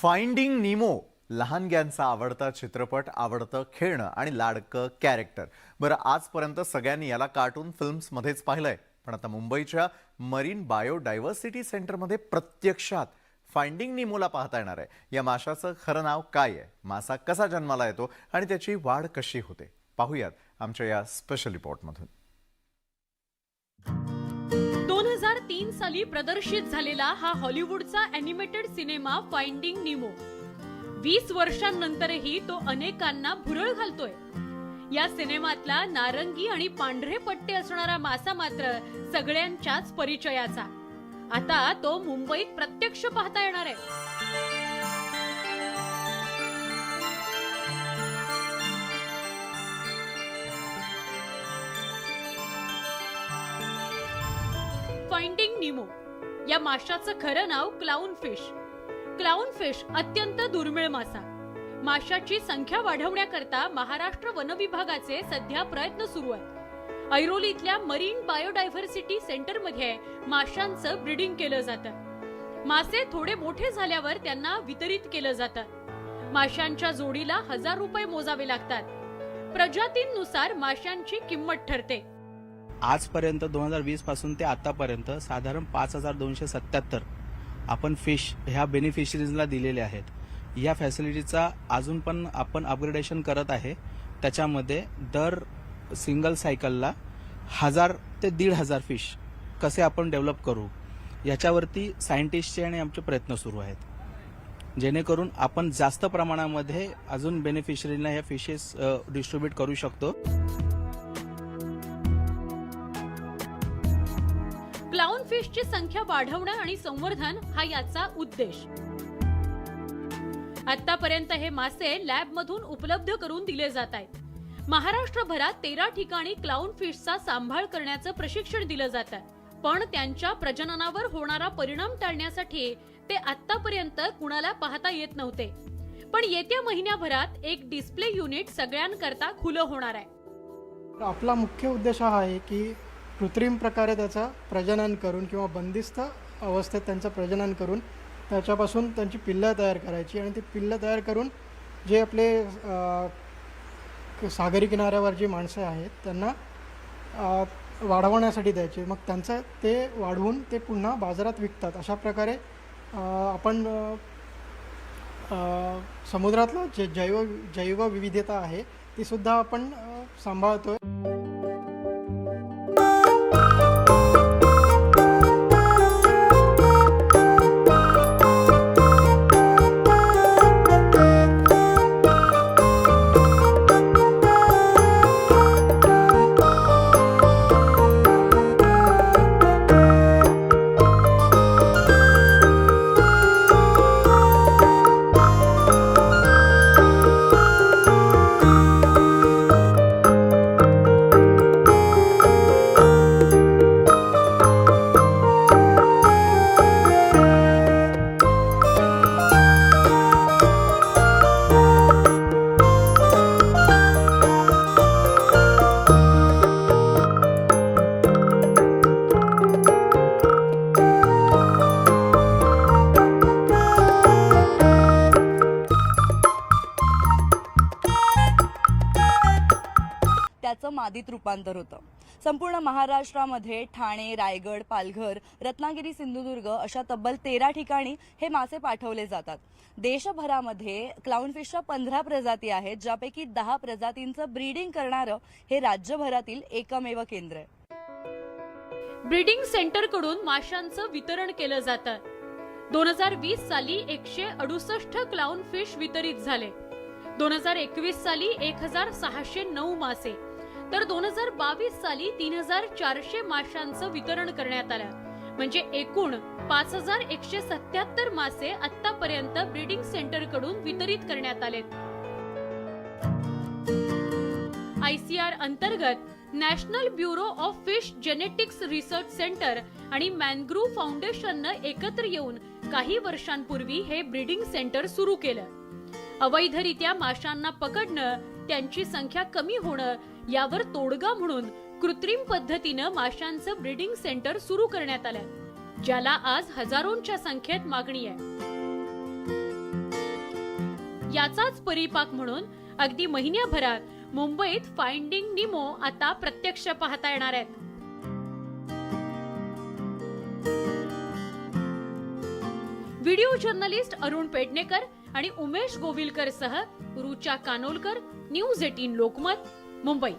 Finding निमो लहानग्यांचा आवडता चित्रपट आवडतं खेळणं आणि लाडकं कॅरेक्टर बरं आजपर्यंत सगळ्यांनी याला कार्टून फिल्म्समध्येच पाहिलंय. पण आता मुंबईच्या मरीन बायोडायव्हर्सिटी सेंटरमध्ये प्रत्यक्षात फाइंडिंग निमोला पाहता येणार आहे. या माशाचं खरं नाव काय आहे? मासा कसा जन्माला येतो आणि त्याची वाढ कशी होते? पाहूयात आमच्या या स्पेशल रिपोर्टमधून 2003 साली प्रदर्शित झालेला हा हॉलिवूडचा अॅनिमेटेड सिनेमा फाइंडिंग निमो वीस वर्षांनंतरही तो अनेकांना भुरळ घालतोय. या सिनेमातला नारंगी आणि पांढरे पट्टे असणारा मासा मात्र सगळ्यांच्याच परिचयाचा. आता तो मुंबईत प्रत्यक्ष पाहता येणार आहे. फाइंडिंग निमो या माशाचं खरं नाव क्लाउन फिश क्लाउन फिश अत्यंत दुर्मिळ मासा. माशाची संख्या वाढवण्याकरता महाराष्ट्र वन विभागाचे सध्या प्रयत्न सुरू आहेत. ऐरोली इथल्या मरीन बायोडायव्हर्सिटी सेंटरमध्ये माशांचं ब्रीडिंग केलं जातं. मासे थोडे मोठे झाल्यावर त्यांना वितरित केलं जातं. माशांच्या जोडीला हजार रुपये मोजावे लागतात. प्रजातींनुसार माशांची किंमत ठरते. आजपर्यंत दोन हजार वीसपासून ते आतापर्यंत साधारण पाच हजार दोनशे सत्याहत्तर आपण फिश ह्या बेनिफिशरीजला दिलेले आहेत. या फॅसिलिटीचा अजून पण आपण अपग्रेडेशन करत आहे. त्याच्यामध्ये दर सिंगल सायकलला हजार ते दीड हजार फिश कसे आपण डेव्हलप करू याच्यावरती सायंटिस्टचे आणि आमचे प्रयत्न सुरू आहेत. जेणेकरून आपण जास्त प्रमाणामध्ये अजून बेनिफिशरींना ह्या फिशेस डिस्ट्रीब्यूट करू शकतो. फिशची संख्या वाढवणं आणि संवर्धन हा याचा उद्देश. आतापर्यंत हे मासे लॅब मधून उपलब्ध करून दिले जात आहेत. महाराष्ट्रभरात तेरा ठिकाणी क्लाउन फिशचा सांभाळ करण्याचं प्रशिक्षण दिलं जातं पण त्यांच्या प्रजननावर होणारा परिणाम टाळण्यासाठी ते आतापर्यंत कुणाला पाहता येत नव्हते. पण येत्या महिन्याभरात एक डिस्प्ले युनिट सगळ्यांकरता खुलं होणार आहे. आपला मुख्य उद्देश हा आहे की कृत्रिम प्रकारे त्याचं प्रजनन करून किंवा बंदिस्त अवस्थेत त्यांचं प्रजनन करून त्याच्यापासून त्यांची पिल्लं तयार करायची आणि ती पिल्लं तयार करून जे आपले सागरी किनाऱ्यावर जी माणसं आहेत त्यांना वाढवण्यासाठी द्यायचे. मग त्यांचं ते वाढवून ते पुन्हा बाजारात विकतात. अशा प्रकारे आपण समुद्रातलं जे जैव जैवविविधता आहे ती सुद्धा आपण सांभाळतो आहे यादीत रूपांतर होतं. संपूर्ण महाराष्ट्रामध्ये ठाणे रायगड पालघर रत्नागिरी सिंधुदुर्ग अशा तब्बल तेरा ठिकाणी हे मासे पाठवले जातात. देशभरामध्ये क्लाउनफिशच्या पंधरा प्रजाती आहेत ज्यापैकी दहा प्रजातींचं ब्रीडिंग करणारं हे राज्यभरातील एकमेव केंद्र आहे. ब्रीडिंग सेंटरकडून माशांचं वितरण केलं जातं. दोन हजार वीस साली एकशे अडुसष्ट क्लाउन फिश वितरित झाले. दोन हजार एकवीस साली एक हजार सहाशे नऊ मासे. तर दोन हजार बावीस साली तीन हजार चारशे माशांचं वितरण करण्यात आलं. म्हणजे एकूण पाच हजार एकशे सत्याहत्तर मासे आतापर्यंत ब्रीडिंग सेंटरकडून वितरित करण्यात आलेत. आयसीआर अंतर्गत national bureau of fish genetics research centre आणि मॅनग्रूव्ह फाउंडेशननं एकत्र येऊन काही वर्षांपूर्वी हे ब्रीडिंग सेंटर सुरू केलं. अवैधरित्या माशांना पकडणं त्यांची संख्या कमी होणं यावर तोडगा म्हणून कृत्रिम पद्धतीनं माशांचं ब्रीडिंग सेंटर सुरू करण्यात आलंय ज्याला आज हजारोंच्या संख्येत मागणी आहे. याचाच परिपाक म्हणून अगदी महिन्याभरात मुंबईत फाइंडिंग निमो आता प्रत्यक्ष पाहता येणार आहेत. व्हिडिओ जर्नलिस्ट अरुण पेडणेकर आणि उमेश गोविलकर सह रुचा कानोलकर न्यूज एटीन लोकमत मुंबई.